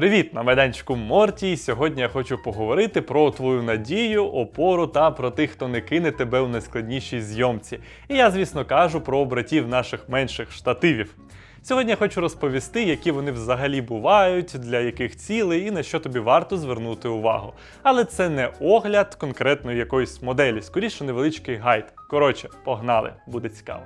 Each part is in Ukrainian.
Привіт, на майданчику Морті. Сьогодні я хочу поговорити про твою надію, опору та про тих, хто не кине тебе у найскладнішій зйомці. І я, звісно, кажу про братів наших менших штативів. Сьогодні я хочу розповісти, які вони взагалі бувають, для яких цілей і на що тобі варто звернути увагу. Але це не огляд конкретної якоїсь моделі, скоріше невеличкий гайд. Коротше, погнали, буде цікаво.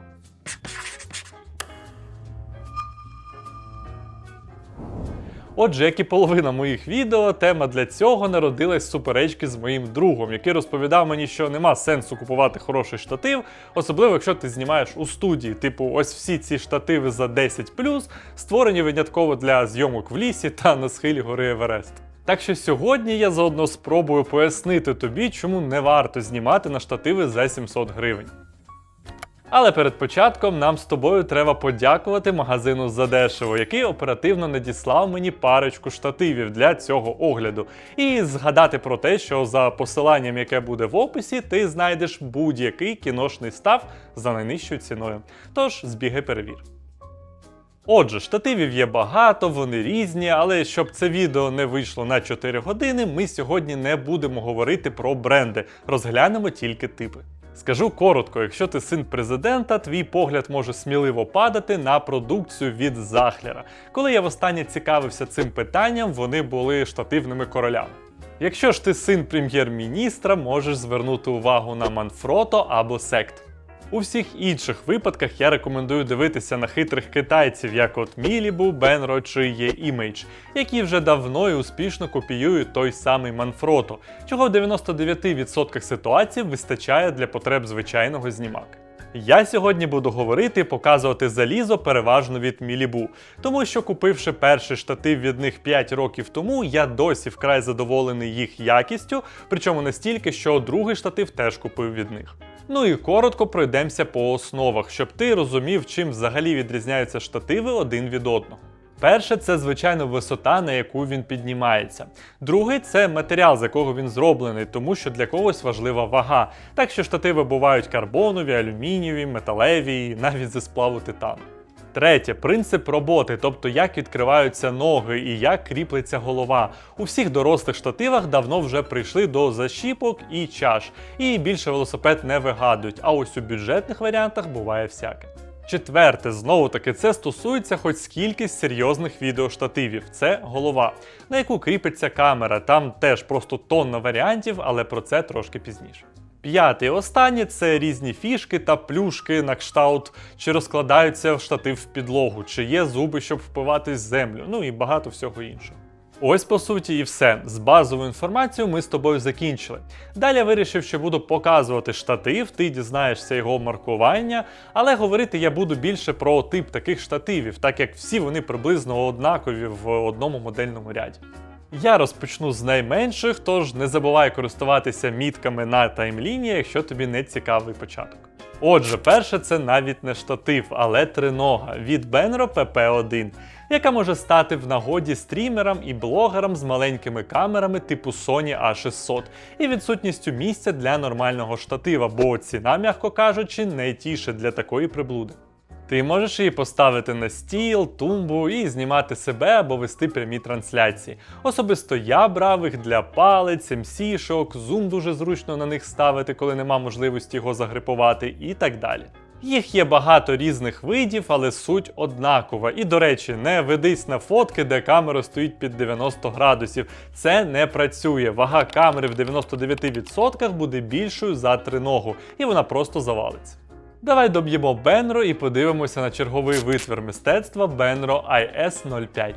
Отже, як і половина моїх відео, тема для цього народилась суперечки з моїм другом, який розповідав мені, що нема сенсу купувати хороший штатив, особливо якщо ти знімаєш у студії. Типу, ось всі ці штативи за 10 створені винятково для зйомок в лісі та на схилі гори Еверест. Так що сьогодні я заодно спробую пояснити тобі, чому не варто знімати на штативи за 700 гривень. Але перед початком нам з тобою треба подякувати магазину Задешево, який оперативно надіслав мені парочку штативів для цього огляду. І згадати про те, що за посиланням, яке буде в описі, ти знайдеш будь-який кіношний став за найнижчою ціною. Тож збігай перевір. Отже, штативів є багато, вони різні, але щоб це відео не вийшло на 4 години, ми сьогодні не будемо говорити про бренди, розглянемо тільки типи. Скажу коротко, якщо ти син президента, твій погляд може сміливо падати на продукцію від Захлера. Коли я востаннє цікавився цим питанням, вони були штативними королями. Якщо ж ти син прем'єр-міністра, можеш звернути увагу на Манфрото або Сект. У всіх інших випадках я рекомендую дивитися на хитрих китайців, як от Мілібу, Бенро чи є Image, які вже давно і успішно копіюють той самий Манфрото, чого в 99% ситуацій вистачає для потреб звичайного знімака. Я сьогодні буду говорити і показувати залізо переважно від Мілібу, тому що купивши перший штатив від них 5 років тому, я досі вкрай задоволений їх якістю, причому настільки, що другий штатив теж купив від них. Ну і коротко пройдемося по основах, щоб ти розумів, чим взагалі відрізняються штативи один від одного. Перше, це звичайно висота, на яку він піднімається. Другий це матеріал, з якого він зроблений, тому що для когось важлива вага. Так що штативи бувають карбонові, алюмінієві, металеві, навіть зі сплаву титану. Третє принцип роботи, тобто як відкриваються ноги і як кріплеться голова. У всіх дорослих штативах давно вже прийшли до защіпок і чаш, і більше велосипед не вигадують. А ось у бюджетних варіантах буває всяке. Четверте, знову таки, це стосується хоч скільки серйозних відеоштативів. Це голова, на яку кріпиться камера. Там теж просто тонна варіантів, але про це трошки пізніше. П'яте і останнє це різні фішки та плюшки на кшталт, чи розкладаються штатив в підлогу, чи є зуби, щоб впиватись землю, ну і багато всього іншого. Ось по суті і все. З базовою інформацією ми з тобою закінчили. Далі вирішив, що буду показувати штатив, ти дізнаєшся його маркування, але говорити я буду більше про тип таких штативів, так як всі вони приблизно однакові в одному модельному ряді. Я розпочну з найменших, тож не забувай користуватися мітками на таймліні, якщо тобі не цікавий початок. Отже, перше це навіть не штатив, але тринога від Benro PP1, яка може стати в нагоді стрімерам і блогерам з маленькими камерами типу Sony A600 і відсутністю місця для нормального штатива, бо ціна, м'яко кажучи, не тіше для такої приблуди. Ти можеш її поставити на стіл, тумбу і знімати себе або вести прямі трансляції. Особисто я брав їх для палець, МС-шок, зум дуже зручно на них ставити, коли нема можливості його загрипувати і так далі. Їх є багато різних видів, але суть однакова. І, до речі, не ведись на фотки, де камера стоїть під 90 градусів. Це не працює. Вага камери в 99% буде більшою за триногу, і вона просто завалиться. Давай доб'ємо Benro і подивимося на черговий витвір мистецтва Benro IS-05.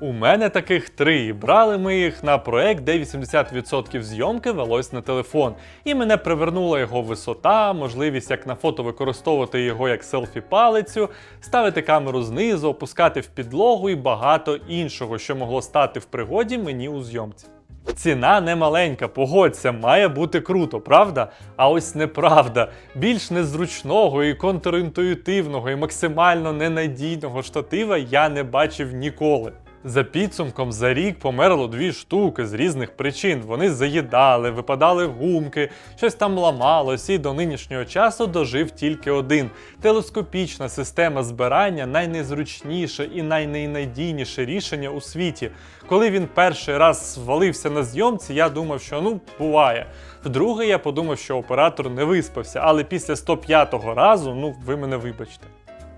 У мене таких три, брали ми їх на проект, де 80% зйомки велось на телефон. І мене привернула його висота, можливість як на фото використовувати його як селфі-палицю, ставити камеру знизу, опускати в підлогу і багато іншого, що могло стати в пригоді мені у зйомці. Ціна не маленька, погодься, має бути круто, правда? А ось неправда. Більш незручного і контрінтуїтивного і максимально ненадійного штатива я не бачив ніколи. За підсумком за рік померло дві штуки з різних причин. Вони заїдали, випадали гумки, щось там ламалось, і до нинішнього часу дожив тільки один. Телескопічна система збирання найнезручніше і найнайнадійніше рішення у світі. Коли він перший раз звалився на зйомці, я думав, що ну буває. Вдруге, я подумав, що оператор не виспався, але після 105-го разу, ну ви мене вибачте.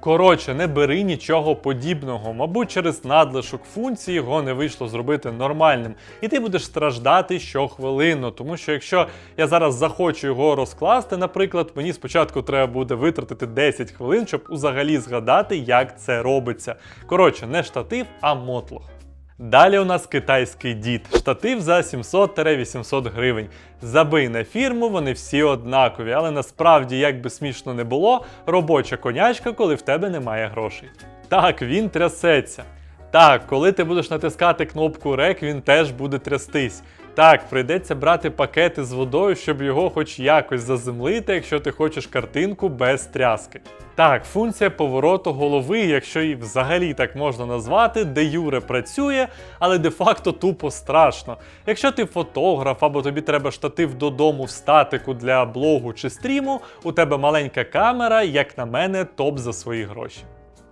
Коротше, не бери нічого подібного. Мабуть, через надлишок функції його не вийшло зробити нормальним. І ти будеш страждати щохвилину, тому що якщо я зараз захочу його розкласти, наприклад, мені спочатку треба буде витратити 10 хвилин, щоб взагалі згадати, як це робиться. Коротше, не штатив, а мотлох. Далі у нас китайський дід. Штатив за 700-800 гривень. Забий на фірму, вони всі однакові, але насправді, як би смішно не було, робоча конячка, коли в тебе немає грошей. Так, він трясеться. Так, коли ти будеш натискати кнопку REC, він теж буде трястись. Так, прийдеться брати пакети з водою, щоб його хоч якось заземлити, якщо ти хочеш картинку без тряски. Так, функція повороту голови, якщо її взагалі так можна назвати, де юре працює, але де-факто тупо страшно. Якщо ти фотограф або тобі треба штатив додому в статику для блогу чи стріму, у тебе маленька камера, як на мене, топ за свої гроші.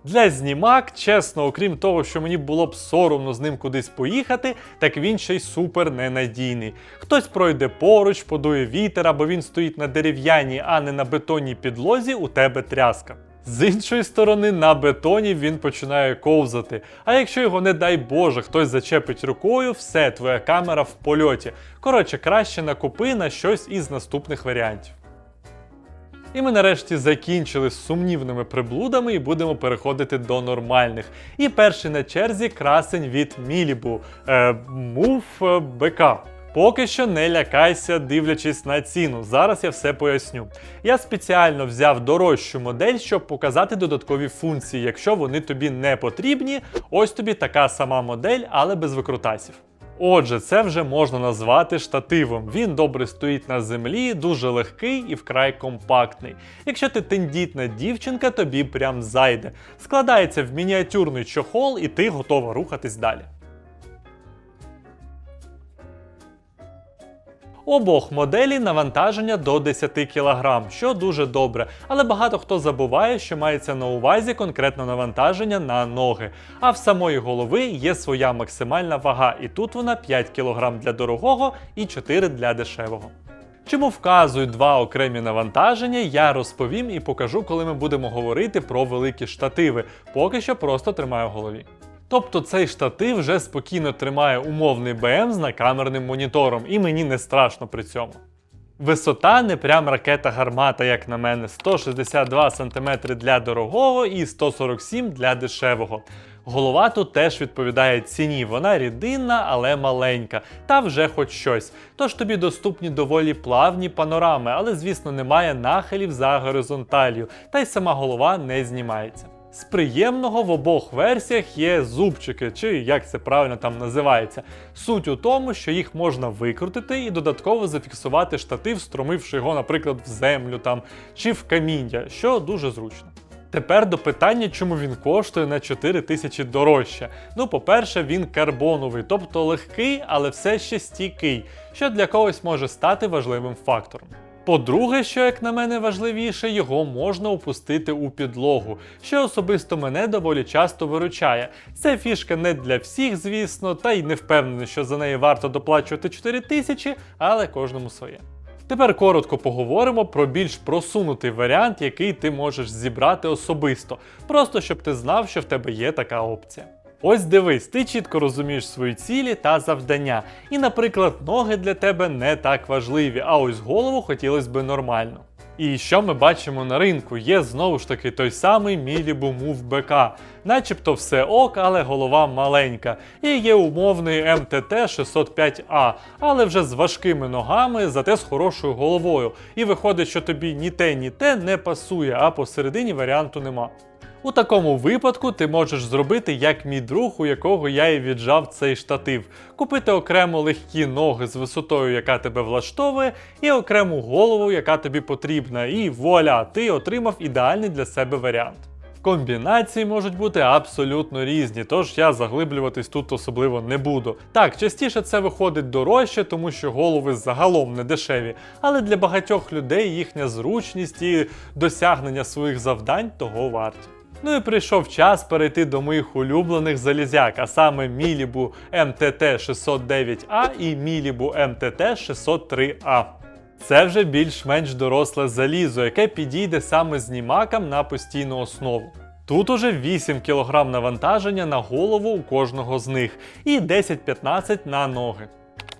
Для знімак, чесно, окрім того, що мені було б соромно з ним кудись поїхати, так він ще й супер ненадійний. Хтось пройде поруч, подує вітер, або він стоїть на дерев'яній, а не на бетонній підлозі, у тебе тряска. З іншої сторони, на бетоні він починає ковзати. А якщо його, не дай Боже, хтось зачепить рукою, все, твоя камера в польоті. Коротше, краще накупи на щось із наступних варіантів. І ми нарешті закінчили з сумнівними приблудами і будемо переходити до нормальних. І перший на черзі красень від Мілібу е, Мув е, БК. Поки що не лякайся, дивлячись на ціну. Зараз я все поясню. Я спеціально взяв дорожчу модель, щоб показати додаткові функції. Якщо вони тобі не потрібні, ось тобі така сама модель, але без викрутасів. Отже, це вже можна назвати штативом. Він добре стоїть на землі, дуже легкий і вкрай компактний. Якщо ти тендітна дівчинка, тобі прям зайде. Складається в мініатюрний чохол, і ти готова рухатись далі. Обох моделі навантаження до 10 кг, що дуже добре, але багато хто забуває, що мається на увазі конкретно навантаження на ноги. А в самої голови є своя максимальна вага, і тут вона 5 кг для дорогого і 4 для дешевого. Чому вказують два окремі навантаження, я розповім і покажу, коли ми будемо говорити про великі штативи. Поки що просто тримаю в голові. Тобто цей штатив вже спокійно тримає умовний БМ з накамерним монітором, і мені не страшно при цьому. Висота не прям ракета гармата, як на мене, 162 см для дорогого і 147 для дешевого. Голова тут теж відповідає ціні, вона рідинна, але маленька, та вже хоч щось. Тож тобі доступні доволі плавні панорами, але звісно немає нахилів за горизонталію, та й сама голова не знімається. З приємного в обох версіях є зубчики, чи як це правильно там називається. Суть у тому, що їх можна викрутити і додатково зафіксувати штатив, струмивши його, наприклад, в землю там чи в каміння, що дуже зручно. Тепер до питання, чому він коштує на 4 тисячі дорожче. Ну, по-перше, він карбоновий, тобто легкий, але все ще стійкий, що для когось може стати важливим фактором. По-друге, що, як на мене важливіше, його можна опустити у підлогу, що особисто мене доволі часто виручає. Це фішка не для всіх, звісно, та й не впевнений, що за неї варто доплачувати 4 тисячі, але кожному своє. Тепер коротко поговоримо про більш просунутий варіант, який ти можеш зібрати особисто, просто щоб ти знав, що в тебе є така опція. Ось дивись, ти чітко розумієш свої цілі та завдання. І, наприклад, ноги для тебе не так важливі, а ось голову хотілося би нормально. І що ми бачимо на ринку? Є знову ж таки той самий Мілібу Move BK. Начебто все ок, але голова маленька. І є умовний МТТ 605А, але вже з важкими ногами, зате з хорошою головою. І виходить, що тобі ні те, ні те не пасує, а посередині варіанту нема. У такому випадку ти можеш зробити як мій друг, у якого я і віджав цей штатив, купити окремо легкі ноги з висотою, яка тебе влаштовує, і окрему голову, яка тобі потрібна. І вуаля, ти отримав ідеальний для себе варіант. Комбінації можуть бути абсолютно різні, тож я заглиблюватись тут особливо не буду. Так, частіше це виходить дорожче, тому що голови загалом не дешеві, але для багатьох людей їхня зручність і досягнення своїх завдань того варті. Ну і прийшов час перейти до моїх улюблених залізяк, а саме Мілібу МТТ 609А і Мілібу МТТ 603А. Це вже більш-менш доросле залізо, яке підійде саме знімакам на постійну основу. Тут уже 8 кг навантаження на голову у кожного з них і 10-15 на ноги.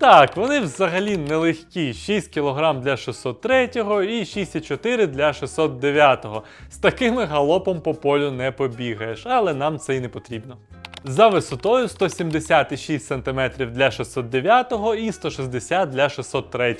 Так, вони взагалі нелегкі. 6 кг для 603 і 6,4 для 609. З такими галопом по полю не побігаєш, але нам це і не потрібно. За висотою 176 см для 609 і 160 для 603.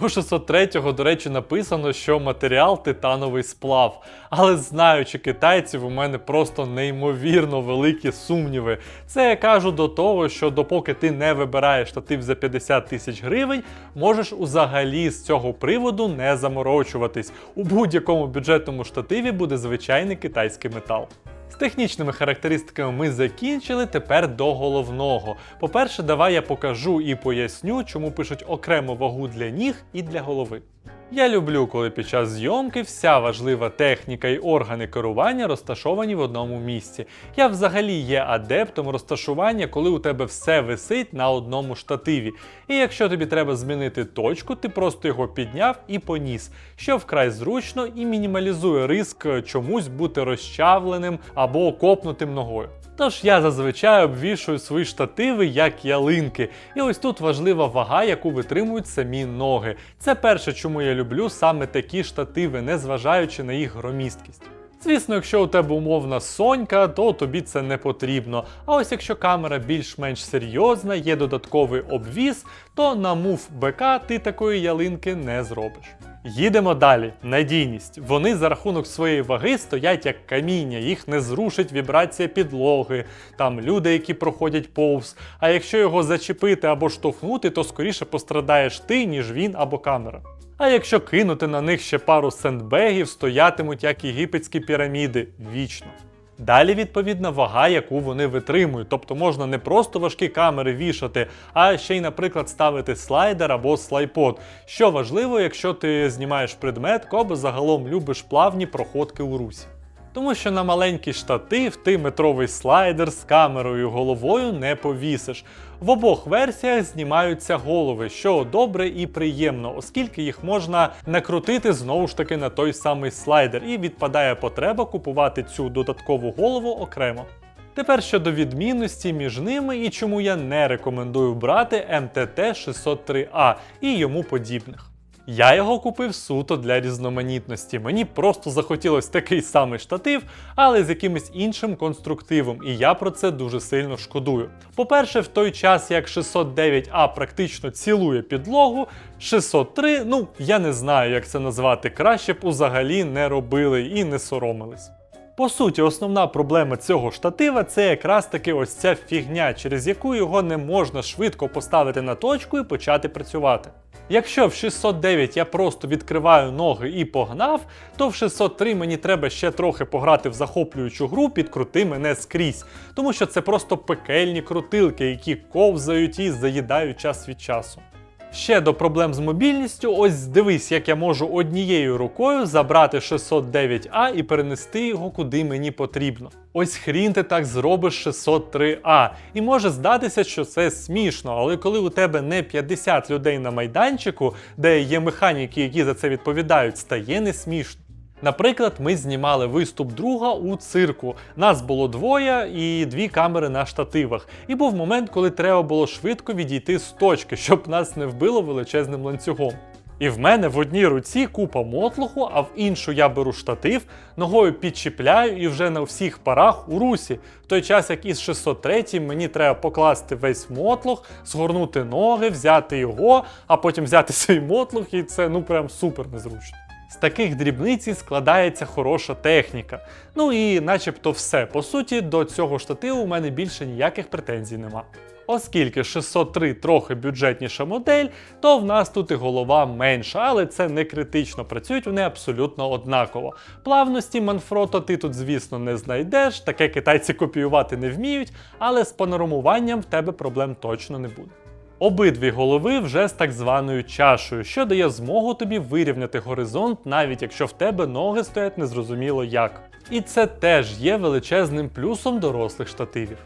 У 603-го, до речі, написано, що матеріал титановий сплав. Але знаючи китайців, у мене просто неймовірно великі сумніви. Це я кажу до того, що допоки ти не вибираєш штатив за 50 тисяч гривень, можеш взагалі з цього приводу не заморочуватись. У будь-якому бюджетному штативі буде звичайний китайський метал. З технічними характеристиками ми закінчили. Тепер до головного. По-перше, давай я покажу і поясню, чому пишуть окрему вагу для ніг і для голови. Я люблю, коли під час зйомки вся важлива техніка і органи керування розташовані в одному місці. Я взагалі є адептом розташування, коли у тебе все висить на одному штативі. І якщо тобі треба змінити точку, ти просто його підняв і поніс, що вкрай зручно і мінімалізує риск чомусь бути розчавленим або копнутим ногою. Тож я зазвичай обвішую свої штативи як ялинки. І ось тут важлива вага, яку витримують самі ноги. Це перше, чому я люблю саме такі штативи, незважаючи на їх громісткість. Звісно, якщо у тебе умовна сонька, то тобі це не потрібно. А ось якщо камера більш-менш серйозна, є додатковий обвіз, то на мув БК ти такої ялинки не зробиш. Їдемо далі. Надійність. Вони за рахунок своєї ваги стоять як каміння, їх не зрушить вібрація підлоги, там люди, які проходять повз. А якщо його зачепити або штовхнути, то скоріше пострадаєш ти, ніж він або камера. А якщо кинути на них ще пару сендбегів, стоятимуть як єгипетські піраміди вічно. Далі відповідна вага, яку вони витримують. Тобто можна не просто важкі камери вішати, а ще й, наприклад, ставити слайдер або слайпод. Що важливо, якщо ти знімаєш предмет, або загалом любиш плавні проходки у русі. Тому що на маленький штатив ти метровий слайдер з камерою головою не повісиш. В обох версіях знімаються голови, що добре і приємно, оскільки їх можна накрутити знову ж таки на той самий слайдер, і відпадає потреба купувати цю додаткову голову окремо. Тепер щодо відмінності між ними і чому я не рекомендую брати МТТ 603А і йому подібних. Я його купив суто для різноманітності. Мені просто захотілось такий самий штатив, але з якимось іншим конструктивом, і я про це дуже сильно шкодую. По-перше, в той час як 609А практично цілує підлогу, 603, ну я не знаю, як це назвати, краще б узагалі не робили і не соромились. По суті, основна проблема цього штатива це якраз таки ось ця фігня, через яку його не можна швидко поставити на точку і почати працювати. Якщо в 609 я просто відкриваю ноги і погнав, то в 603 мені треба ще трохи пограти в захоплюючу гру підкрути мене скрізь, тому що це просто пекельні крутилки, які ковзають і заїдають час від часу. Ще до проблем з мобільністю, ось дивись, як я можу однією рукою забрати 609А і перенести його куди мені потрібно. Ось хрін ти так зробиш 603А. І може здатися, що це смішно, але коли у тебе не 50 людей на майданчику, де є механіки, які за це відповідають, стає не смішно. Наприклад, ми знімали виступ друга у цирку. Нас було двоє і дві камери на штативах. І був момент, коли треба було швидко відійти з точки, щоб нас не вбило величезним ланцюгом. І в мене в одній руці купа мотлуху, а в іншу я беру штатив, ногою підчіпляю і вже на всіх парах у русі. В той час, як із 603 мені треба покласти весь мотлух, згорнути ноги, взяти його, а потім взяти свій мотлух, і це ну прям супер незручно. З таких дрібниць складається хороша техніка. Ну і начебто все. По суті, до цього штативу у мене більше ніяких претензій нема. Оскільки 603 трохи бюджетніша модель, то в нас тут і голова менша, але це не критично, працюють вони абсолютно однаково. Плавності Манфрото ти тут, звісно, не знайдеш, таке китайці копіювати не вміють, але з панорамуванням в тебе проблем точно не буде. Обидві голови вже з так званою чашею, що дає змогу тобі вирівняти горизонт, навіть якщо в тебе ноги стоять незрозуміло як. І це теж є величезним плюсом дорослих штативів.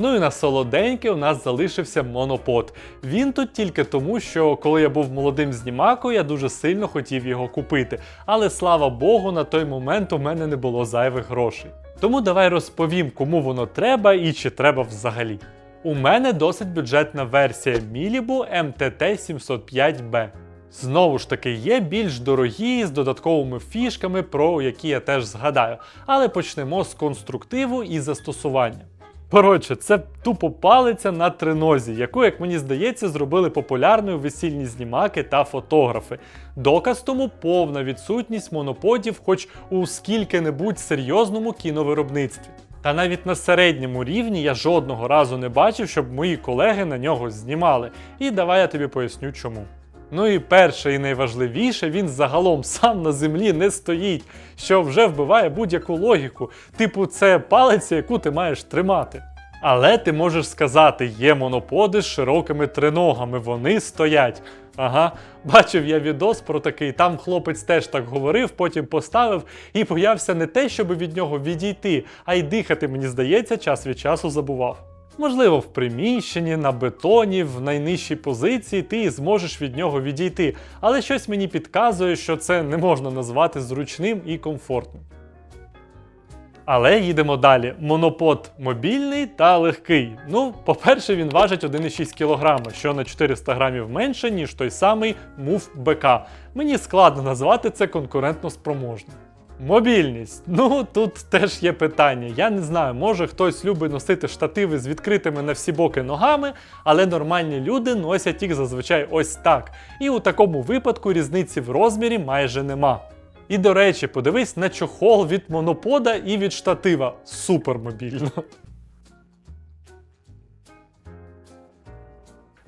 Ну і на солоденьке у нас залишився монопод. Він тут тільки тому, що коли я був молодим знімакою, я дуже сильно хотів його купити. Але слава Богу, на той момент у мене не було зайвих грошей. Тому давай розповім, кому воно треба і чи треба взагалі. У мене досить бюджетна версія Milibu MTT705B. Знову ж таки, є більш дорогі з додатковими фішками, про які я теж згадаю. Але почнемо з конструктиву і застосування. Коротше, це тупо палиця на тринозі, яку, як мені здається, зробили популярною весільні знімаки та фотографи. Доказ тому повна відсутність моноподів, хоч у скільки-небудь серйозному кіновиробництві. Та навіть на середньому рівні я жодного разу не бачив, щоб мої колеги на нього знімали. І давай я тобі поясню чому. Ну і перше і найважливіше, він загалом сам на землі не стоїть, що вже вбиває будь-яку логіку. Типу, це палиця, яку ти маєш тримати. Але ти можеш сказати, є моноподи з широкими триногами, вони стоять. Ага, бачив я відос про такий, там хлопець теж так говорив, потім поставив і боявся не те, щоб від нього відійти, а й дихати, мені здається, час від часу забував. Можливо, в приміщенні, на бетоні, в найнижчій позиції ти зможеш від нього відійти, але щось мені підказує, що це не можна назвати зручним і комфортним. Але їдемо далі. Монопод мобільний та легкий. Ну, по-перше, він важить 1,6 кг, що на 400 грамів менше, ніж той самий Move BK. Мені складно назвати це конкурентно спроможним. Мобільність. Ну тут теж є питання. Я не знаю, може хтось любить носити штативи з відкритими на всі боки ногами, але нормальні люди носять їх зазвичай ось так. І у такому випадку різниці в розмірі майже нема. І до речі, подивись на чохол від монопода і від штатива. Супер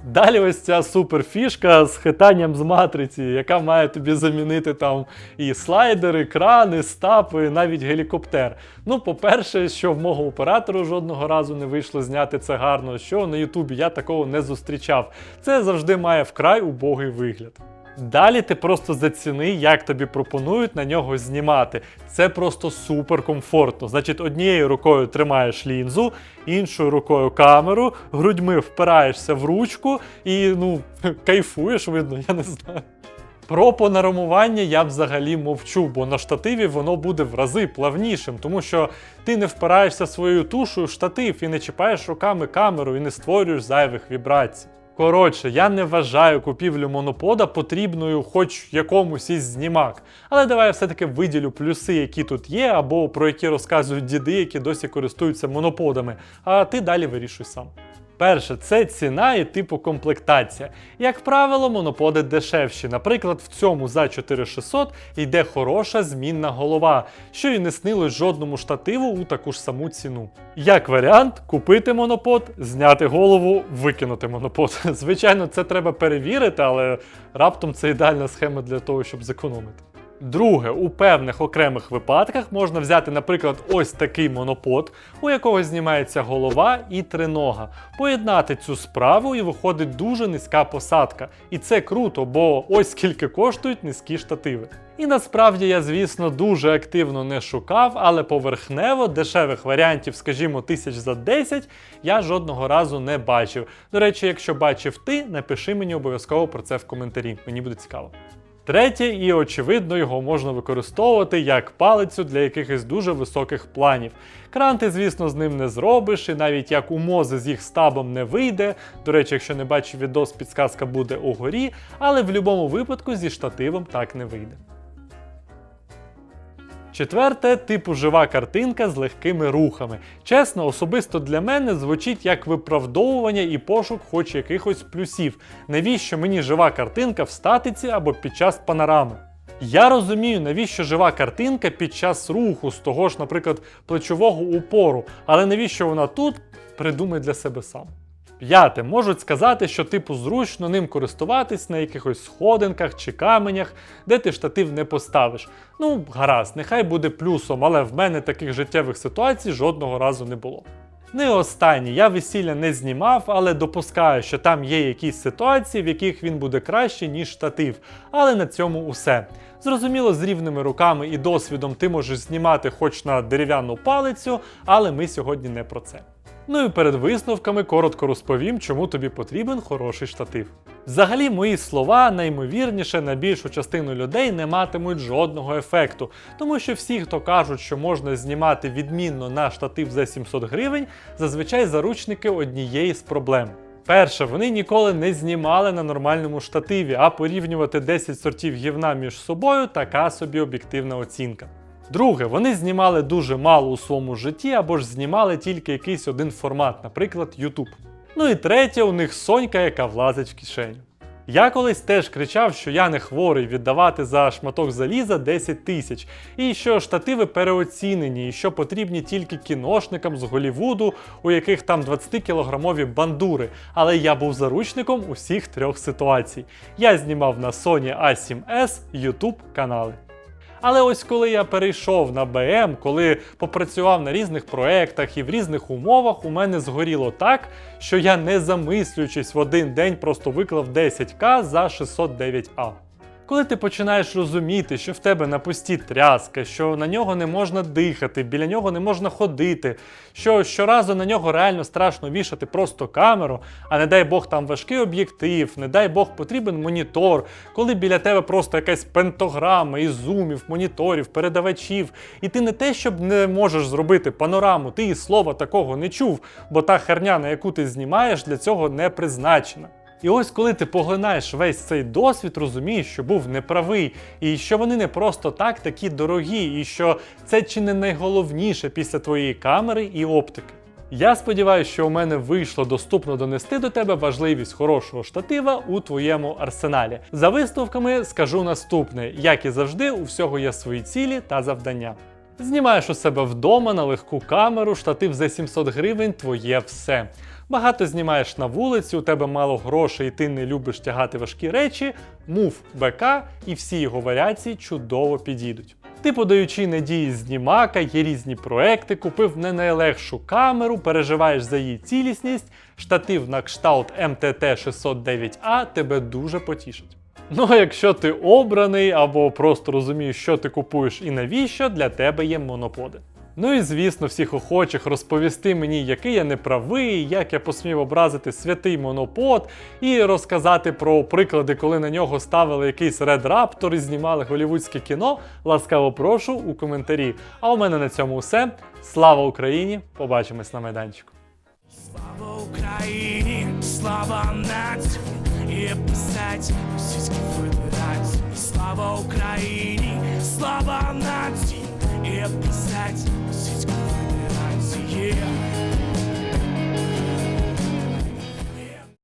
Далі ось ця суперфішка з хитанням з матриці, яка має тобі замінити там і слайдери, крани, стапи, навіть гелікоптер. Ну, по-перше, що в мого оператору жодного разу не вийшло зняти це гарно, що на Ютубі я такого не зустрічав. Це завжди має вкрай убогий вигляд. Далі ти просто заціни, як тобі пропонують на нього знімати. Це просто супер комфортно. Значить, однією рукою тримаєш лінзу, іншою рукою камеру, грудьми впираєшся в ручку і ну, кайфуєш, видно, я не знаю. Про понарамування я взагалі мовчу, бо на штативі воно буде в рази плавнішим, тому що ти не впираєшся своєю тушою в штатив і не чіпаєш руками камеру і не створюєш зайвих вібрацій. Коротше, я не вважаю купівлю монопода потрібною хоч якомусь із знімак. Але давай я все-таки виділю плюси, які тут є, або про які розказують діди, які досі користуються моноподами. А ти далі вирішуй сам. Перше, це ціна і типу комплектація. Як правило, моноподи дешевші. Наприклад, в цьому за 4600 йде хороша змінна голова, що і не снилось жодному штативу у таку ж саму ціну. Як варіант, купити монопод, зняти голову, викинути монопод. Звичайно, це треба перевірити, але раптом це ідеальна схема для того, щоб зекономити. Друге, у певних окремих випадках можна взяти, наприклад, ось такий монопод, у якого знімається голова і тринога, поєднати цю справу і виходить дуже низька посадка. І це круто, бо ось скільки коштують низькі штативи. І насправді я, звісно, дуже активно не шукав, але поверхнево дешевих варіантів, скажімо, тисяч за 10, я жодного разу не бачив. До речі, якщо бачив ти, напиши мені обов'язково про це в коментарі. Мені буде цікаво. Третє, і очевидно, його можна використовувати як палицю для якихось дуже високих планів. Кран ти, звісно, з ним не зробиш, і навіть як у мози з їх стабом не вийде. До речі, якщо не бачив відос, підсказка буде угорі, але в будь-якому випадку зі штативом так не вийде. Четверте, типу жива картинка з легкими рухами. Чесно, особисто для мене звучить як виправдовування і пошук хоч якихось плюсів. Навіщо мені жива картинка в статиці або під час панорами? Я розумію, навіщо жива картинка під час руху з того ж, наприклад, плечового упору, але навіщо вона тут, придумай для себе сам. П'яте, можуть сказати, що типу зручно ним користуватись на якихось сходинках чи каменях, де ти штатив не поставиш. Ну, гаразд, нехай буде плюсом, але в мене таких життєвих ситуацій жодного разу не було. І останнє, я весілля не знімав, але допускаю, що там є якісь ситуації, в яких він буде краще, ніж штатив. Але на цьому усе. Зрозуміло, з рівними руками і досвідом ти можеш знімати хоч на дерев'яну палицю, але ми сьогодні не про це. Ну і перед висновками коротко розповім, чому тобі потрібен хороший штатив. Взагалі, мої слова найімовірніше на більшу частину людей не матимуть жодного ефекту, тому що всі, хто кажуть, що можна знімати відмінно на штатив за 700 гривень, зазвичай заручники однієї з проблем. Перше, вони ніколи не знімали на нормальному штативі, а порівнювати 10 сортів гівна між собою така собі об'єктивна оцінка. Друге, вони знімали дуже мало у своєму житті або ж знімали тільки якийсь один формат, наприклад, YouTube. Ну і третє, у них сонька, яка влазить в кишеню. Я колись теж кричав, що я не хворий віддавати за шматок заліза 10 тисяч, і що штативи переоцінені, і що потрібні тільки кіношникам з Голівуду, у яких там 20-кілограмові бандури. Але я був заручником усіх трьох ситуацій. Я знімав на Sony A7S YouTube канали. Але ось коли я перейшов на БМ, коли попрацював на різних проектах і в різних умовах, у мене згоріло так, що я не замислюючись в один день просто виклав 10к за 609А. Коли ти починаєш розуміти, що в тебе на пості тряска, що на нього не можна дихати, біля нього не можна ходити, що щоразу на нього реально страшно вішати просто камеру, а не дай Бог там важкий об'єктив, не дай Бог потрібен монітор, коли біля тебе просто якась пентограма із зумів, моніторів, передавачів, і ти не те, щоб не можеш зробити панораму, ти і слова такого не чув, бо та херня, на яку ти знімаєш, для цього не призначена. І ось коли ти поглинаєш весь цей досвід, розумієш, що був неправий, і що вони не просто так такі дорогі, і що це чи не найголовніше після твоєї камери і оптики. Я сподіваюся, що у мене вийшло доступно донести до тебе важливість хорошого штатива у твоєму арсеналі. За висновками скажу наступне: як і завжди, у всього є свої цілі та завдання. Знімаєш у себе вдома на легку камеру, штатив за 700 гривень, твоє все. Багато знімаєш на вулиці, у тебе мало грошей, і ти не любиш тягати важкі речі. Мув БК і всі його варіації чудово підійдуть. Ти, подаючи надії знімака, є різні проекти, купив не найлегшу камеру, переживаєш за її цілісність, штатив на кшталт МТТ 609А тебе дуже потішить. Ну а якщо ти обраний або просто розумієш, що ти купуєш і навіщо, для тебе є моноподи. Ну і звісно, всіх охочих розповісти мені, який я неправий, як я посмів образити святий монопод, і розказати про приклади, коли на нього ставили якийсь Red Raptor і знімали голівудське кіно. Ласкаво прошу у коментарі. А у мене на цьому все. Слава Україні! Побачимось на майданчику. Слава Україні, слава нації, і писать Російській Федерації. Слава Україні, слава нації, і писать Російській Федерації.